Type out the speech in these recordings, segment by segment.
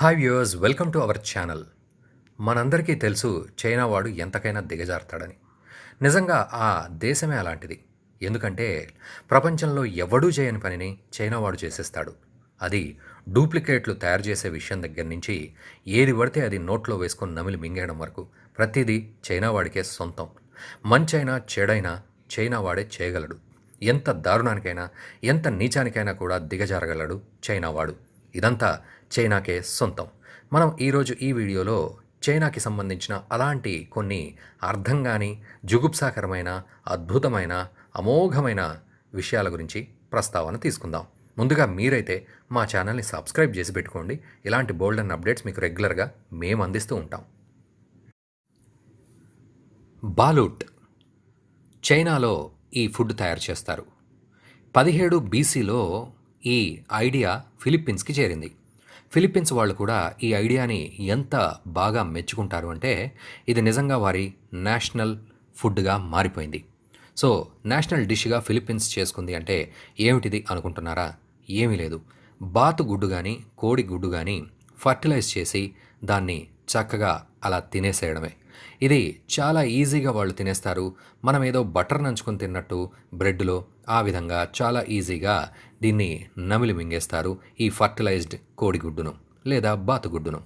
Hi viewers welcome to our channel మనందరికీ తెలుసు China వాడు ఎంతకైనా దిగజారుతాడని. నిజంగా ఆ దేశమే అలాంటిది. ఎందుకంటే ప్రపంచంలో ఎవడూ చేయని పనిని చైనా వాడు చేసేస్తాడు. అది డూప్లికేట్లు తయారు చేసే విషయం దగ్గర నుంచి ఏది పడితే అది నోట్లో వేసుకొని నమిలి మింగేయడం వరకు ప్రతిదీ చైనా వాడికే సొంతం. మంచైనా చెడైనా చైనా వాడే చేయగలడు. ఎంత దారుణానికైనా ఎంత నీచానికైనా కూడా దిగజారగలడు చైనా వాడు. ఇదంతా చైనాకే సొంతం. మనం ఈరోజు ఈ వీడియోలో చైనాకి సంబంధించిన అలాంటి కొన్ని అర్థం కాని జుగుప్సాకరమైన అద్భుతమైన అమోఘమైన విషయాల గురించి ప్రస్తావన తీసుకుందాం. ముందుగా మీరైతే మా ఛానల్ని సబ్స్క్రైబ్ చేసి పెట్టుకోండి. ఇలాంటి బోల్డ్ అండ్ అప్డేట్స్ మీకు రెగ్యులర్గా మేము అందిస్తూ ఉంటాం. బాలూట్. చైనాలో ఈ ఫుడ్ తయారు చేస్తారు. పదిహేడు బీసీలో ఈ ఐడియా ఫిలిప్పీన్స్కి చేరింది. ఫిలిప్పీన్స్ వాళ్ళు కూడా ఈ ఐడియాని ఎంత బాగా మెచ్చుకుంటారు అంటే ఇది నిజంగా వారి నేషనల్ ఫుడ్గా మారిపోయింది. సో నేషనల్ డిష్గా ఫిలిప్పీన్స్ చేసుకుంది అంటే ఏమిటిది అనుకుంటున్నారా? ఏమీ లేదు. బాతు గుడ్డు కానీ కోడి గుడ్డు కానీ ఫర్టిలైజ్ చేసి దాన్ని చక్కగా అలా తినేసేయడమే. ఇది చాలా ఈజీగా వాళ్ళు తినేస్తారు. మనం ఏదో బటర్ నంచుకొని తిన్నట్టు బ్రెడ్లో ఆ విధంగా చాలా ఈజీగా దీన్ని నమిలి మింగేస్తారు ఈ ఫర్టిలైజ్డ్ కోడిగుడ్డును లేదా బాతుగుడ్డును.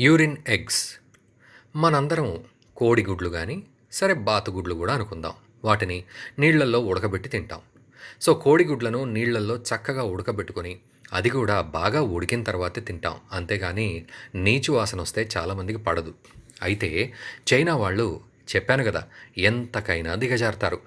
Urine eggs. మనందరం కోడిగుడ్లు కానీ సరే బాతుగుడ్లు కూడా అనుకుందాం. వాటిని నీళ్ళల్లో ఉడకబెట్టి తింటాం. సో కోడిగుడ్లను నీళ్ళల్లో చక్కగా ఉడకబెట్టుకొని అది కూడా బాగా ఉడికిన తర్వాతే తింటాం. అంతేగాని నీచు వాసన వస్తే చాలామందికి పడదు. అయితే చైనా వాళ్ళు చెప్పాను కదా ఎంతకైనా దిగజారుతారు.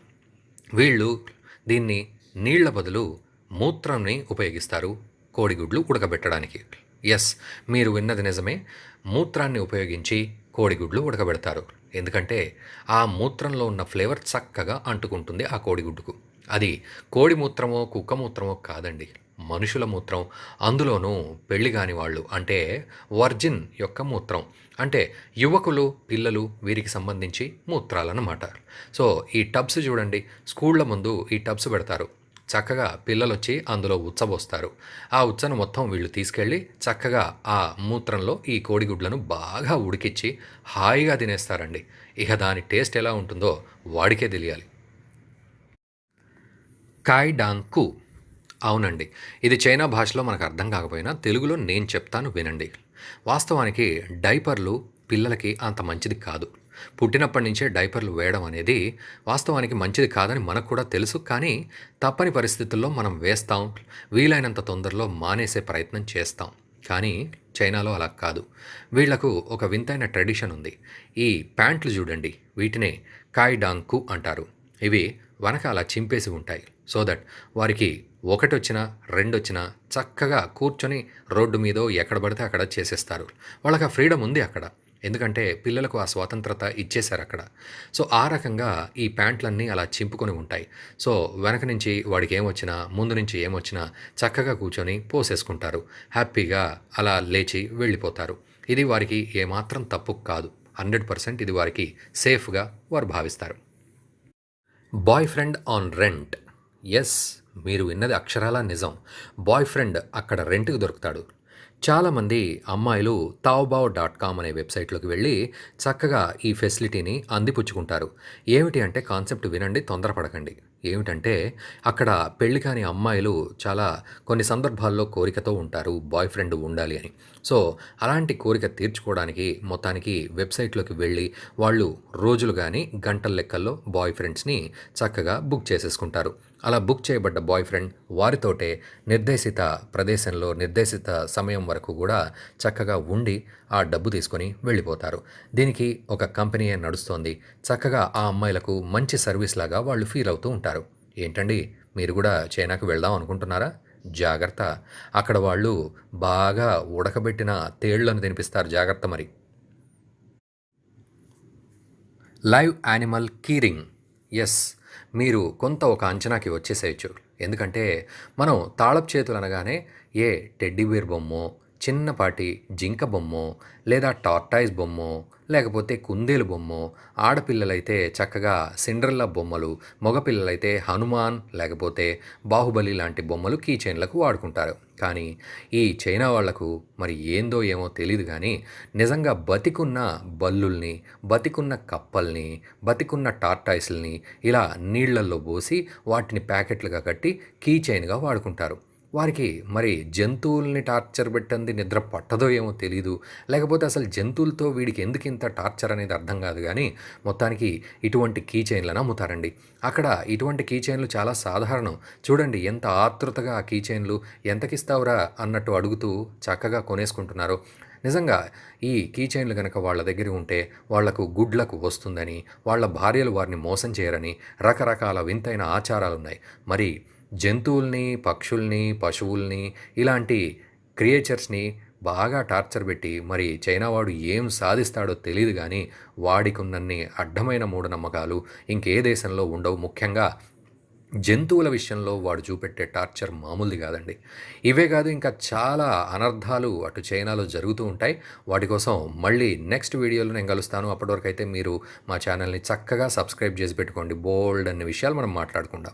వీళ్ళు దీన్ని నీళ్ళ బదులు మూత్రంని ఉపయోగిస్తారు కోడిగుడ్లు ఉడకబెట్టడానికి. ఎస్ మీరు విన్నది నిజమే. మూత్రాన్ని ఉపయోగించి కోడిగుడ్లు ఉడకబెడతారు. ఎందుకంటే ఆ మూత్రంలో ఉన్న ఫ్లేవర్ చక్కగా అంటుకుంటుంది ఆ కోడిగుడ్డుకు. అది కోడి మూత్రమో కుక్క మూత్రమో కాదండి. మనుషుల మూత్రం అందులోనూ పెళ్ళి కాని వాళ్ళు. అంటే వర్జిన్ యొక్క మూత్రం. అంటే యువకులు పిల్లలు వీరికి సంబంధించి మూత్రాలన్నమాట. సో ఈ టబ్స్ చూడండి. స్కూళ్ళ ముందు ఈ టబ్స్ పెడతారు. చక్కగా పిల్లలు వచ్చి అందులో ఉచ్చబోస్తారు ఆ ఉచ్చను మొత్తం వీళ్ళు తీసుకెళ్ళి చక్కగా ఆ మూత్రంలో ఈ కోడిగుడ్లను బాగా ఉడికిచ్చి హాయిగా తినేస్తారండి. ఇక దాని టేస్ట్ ఎలా ఉంటుందో వాడికే తెలియాలి. కాయ్ డాంగ్ అవునండి. ఇది చైనా భాషలో మనకు అర్థం కాకపోయినా తెలుగులో నేను చెప్తాను వినండి. వాస్తవానికి డైపర్లు పిల్లలకి అంత మంచిది కాదు. పుట్టినప్పటి నుంచే డైపర్లు వేయడం అనేది వాస్తవానికి మంచిది కాదని మనకు కూడా తెలుసు. కానీ తప్పని పరిస్థితుల్లో మనం వేస్తాం. వీలైనంత తొందరలో మానేసే ప్రయత్నం చేస్తాం. కానీ చైనాలో అలా కాదు. వీళ్ళకు ఒక వింతైన ట్రెడిషన్ ఉంది. ఈ ప్యాంట్లు చూడండి. వీటినే కాయ్ డాంకు అంటారు. ఇవి వెనక అలా చింపేసి ఉంటాయి. సో దట్ వారికి ఒకటి వచ్చినా రెండు వచ్చినా చక్కగా కూర్చొని రోడ్డు మీదో ఎక్కడ పడితే అక్కడ చేసేస్తారు. వాళ్ళకి ఆ ఫ్రీడమ్ ఉంది అక్కడ. ఎందుకంటే పిల్లలకు ఆ స్వాతంత్రత ఇచ్చేశారు అక్కడ. సో ఆ రకంగా ఈ ప్యాంట్లన్నీ అలా చింపుకొని ఉంటాయి. సో వెనక నుంచి వాడికి ఏమొచ్చినా ముందు నుంచి ఏమొచ్చినా చక్కగా కూర్చొని పోసేసుకుంటారు. హ్యాపీగా అలా లేచి వెళ్ళిపోతారు. ఇది వారికి ఏమాత్రం తప్పు కాదు. హండ్రెడ్ పర్సెంట్ ఇది వారికి సేఫ్గా వారు భావిస్తారు. Boyfriend on rent yes మీరు విన్నది అక్షరాల నిజం. బాయ్ ఫ్రెండ్ అక్కడ రెంట్కి దొరుకుతాడు. చాలామంది అమ్మాయిలు తావ్బావ్ డాట్ కామ్ అనే వెబ్సైట్లోకి వెళ్ళి చక్కగా ఈ ఫెసిలిటీని అందిపుచ్చుకుంటారు. ఏమిటి అంటే కాన్సెప్ట్ వినండి తొందరపడకండి. ఏమిటంటే అక్కడ పెళ్ళి కాని అమ్మాయిలు చాలా కొన్ని సందర్భాల్లో కోరికతో ఉంటారు బాయ్ ఫ్రెండ్ ఉండాలి అని. సో అలాంటి కోరిక తీర్చుకోవడానికి మొత్తానికి వెబ్సైట్లోకి వెళ్ళి వాళ్ళు రోజులు కానీ గంటల లెక్కల్లో బాయ్ ఫ్రెండ్స్ని చక్కగా బుక్ చేసేసుకుంటారు. అలా బుక్ చేయబడ్డ బాయ్ ఫ్రెండ్ వారితోటే నిర్దేశిత ప్రదేశంలో నిర్దేశిత సమయం వరకు కూడా చక్కగా ఉండి ఆ డబ్బు తీసుకొని వెళ్ళిపోతారు. దీనికి ఒక కంపెనీ నడుస్తోంది. చక్కగా ఆ అమ్మాయిలకు మంచి సర్వీస్ లాగా వాళ్ళు ఫీల్ అవుతూ ఉంటారు. ఏంటండి? మీరు కూడా చైనాకు వెళ్దాం అనుకుంటున్నారా? జాగ్రత్త. అక్కడ వాళ్ళు బాగా ఉడకబెట్టిన తేళ్ళను తినిపిస్తారు. జాగ్రత్త మరి. Live animal keyring. ఎస్. మీరు కొంత ఒక అంచనాకి వచ్చేసేయచ్చు. ఎందుకంటే మనం తాళపు చేతులు అనగానే ఏ టెడ్డీబేర్ బొమ్మో చిన్నపాటి జింక బొమ్మో లేదా టార్టాయిస్ బొమ్మో లేకపోతే కుందేలు బొమ్మో ఆడపిల్లలైతే చక్కగా సిండ్రల్లా బొమ్మలు మగపిల్లలైతే హనుమాన్ లేకపోతే బాహుబలి లాంటి బొమ్మలు కీ చైన్లకు వాడుకుంటారు. కానీ ఈ చైనా వాళ్ళకు మరి ఏందో ఏమో తెలియదు కానీ నిజంగా బతికున్న బల్లుల్ని బతికున్న కప్పల్ని బతికున్న టార్టాయిస్ల్ని ఇలా నీళ్ళల్లో పోసి వాటిని ప్యాకెట్లుగా కట్టి కీ చైన్గా వాడుకుంటారు. వారికి మరి జంతువుల్ని టార్చర్ పెట్టంది నిద్ర పట్టదో ఏమో తెలీదు. లేకపోతే అసలు జంతువులతో వీడికి ఎందుకు ఇంత టార్చర్ అనేది అర్థం కాదు కానీ మొత్తానికి ఇటువంటి కీ చైన్లను అమ్ముతారండి. అక్కడ ఇటువంటి కీ చైన్లు చాలా సాధారణం. చూడండి ఎంత ఆతృతగా ఆ కీ చైన్లు ఎంతకిస్తావురా అన్నట్టు అడుగుతూ చక్కగా కొనేసుకుంటున్నారు. నిజంగా ఈ కీ చైన్లు కనుక వాళ్ళ దగ్గర ఉంటే వాళ్ళకు గుడ్లకు వస్తుందని వాళ్ళ భార్యలు వారిని మోసం చేయరని రకరకాల వింతైన ఆచారాలు ఉన్నాయి మరి జంతువుల్ని పక్షుల్ని పశువుల్ని ఇలాంటి క్రియేచర్స్ని బాగా టార్చర్ పెట్టి మరి చైనా వాడు ఏం సాధిస్తాడో తెలియదు కానీ వాడికి ఉన్నన్ని అడ్డమైన మూఢనమ్మకాలు ఇంకే దేశంలో ఉండవు. ముఖ్యంగా జంతువుల విషయంలో వాడు చూపెట్టే టార్చర్ మామూలుది కాదండి. ఇవే కాదు ఇంకా చాలా అనర్థాలు అటు చైనాలో జరుగుతూ ఉంటాయి. వాటి కోసం మళ్ళీ నెక్స్ట్ వీడియోలో నేను కలుస్తాను. అప్పటివరకు అయితే మీరు మా ఛానల్ని చక్కగా సబ్స్క్రైబ్ చేసి పెట్టుకోండి. బోల్డ్ అనే విషయాలు మనం మాట్లాడుకుందాం.